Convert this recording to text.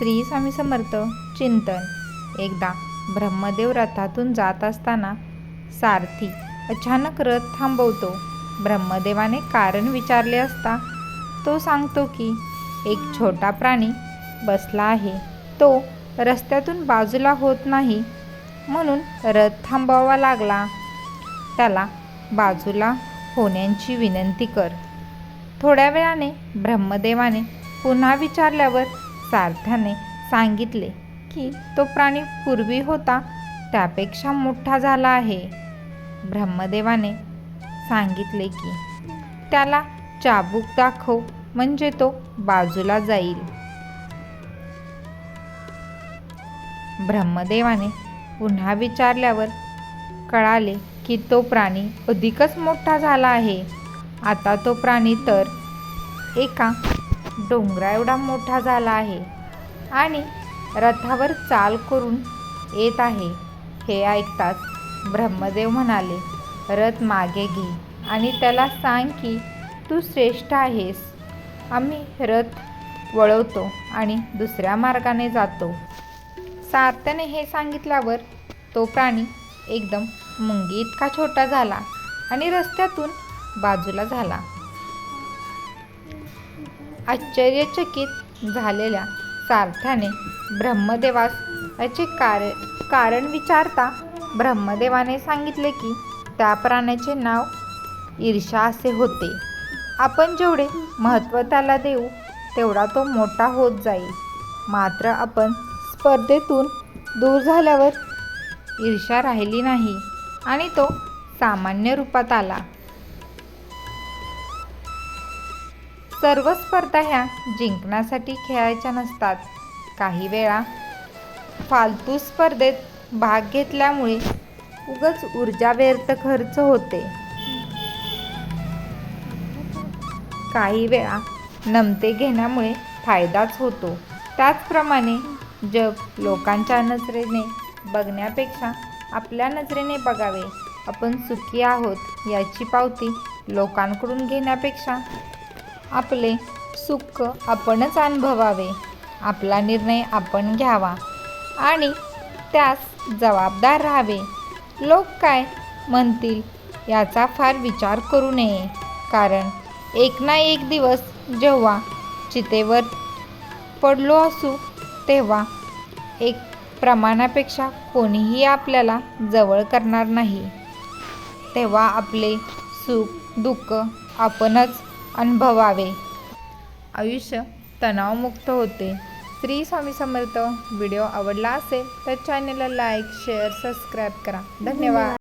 श्री स्वामी समर्थ चिंतन. एकदा ब्रह्मदेव रथातून जात असताना सारथी अचानक रथ थांबवतो. ब्रह्मदेवाने कारण विचारले असता तो सांगतो की एक छोटा प्राणी बसला आहे. तो रस्त्यातून बाजूला होत नाही म्हणून रथ थांबवावा लागला. त्याला बाजूला होण्याची विनंती कर. थोड्या वेळाने ब्रह्मदेवाने पुन्हा विचारल्यावर सारथ्याने सांगितले की तो प्राणी पूर्वी होता त्यापेक्षा मोठा झाला आहे. ब्रह्मदेवाने सांगितले की त्याला चाबूक दाखव म्हणजे तो बाजूला जाईल. ब्रह्मदेवाने पुन्हा विचारल्यावर कळाले की तो प्राणी अधिकच मोठा झाला आहे. आता तो प्राणी तर एका डोंगरा एवढा मोठा झाला आहे आणि रथावर चाल करून येत आहे. हे ऐकताच ब्रह्मदेव म्हणाले रथ मागे घे आणि त्याला सांग की तू श्रेष्ठ आहेस. आम्ही रथ वळवतो आणि दुसऱ्या मार्गाने जातो. सार्थने हे सांगितल्यावर तो प्राणी एकदम मुंगी इतका छोटा झाला आणि रस्त्यातून बाजूला झाला. आश्चर्यचकित झालेल्या सारथ्याने ब्रह्मदेवास याचे कार कारण विचारता ब्रह्मदेवाने सांगितले की त्या प्राण्याचे नाव ईर्षा असे होते. आपण जेवढे महत्त्व त्याला देऊ तेवढा तो मोठा होत जाईल. मात्र आपण स्पर्धेतून दूर झाल्यावर ईर्षा राहिली नाही आणि तो सामान्य रूपात आला. सर्व स्पर्धा ह्या जिंकण्यासाठी खेळायच्या नसतात. काही वेळा फालतू स्पर्धेत भाग घेतल्यामुळे उगच ऊर्जा व्यर्थ खर्च होते. काही वेळा नमते घेण्यामुळे फायदाच होतो. त्याचप्रमाणे जग लोकांच्या नजरेने बघण्यापेक्षा आपल्या नजरेने बघावे. आपण सुखी आहोत याची पावती लोकांकडून घेण्यापेक्षा आपले सुख आपणच अनुभवावे. आपला निर्णय आपण घ्यावा. आणि त्यास जबाबदार राहावे. लोक काय म्हणतील याचा फार विचार करू नये. कारण एक ना एक दिवस जेव्हा चितेवर पडलो असू तेव्हा एक प्रमाणापेक्षा कोणीही आपल्याला जवळ करणार नाही. तेव्हा आपले सुख दुःख आपणच अनुभवावे. आयुष्य तणावमुक्त होते. श्री स्वामी समर्थ. व्हिडिओ आवडला असेल तर चॅनलला लाईक शेअर सबस्क्राईब करा. धन्यवाद.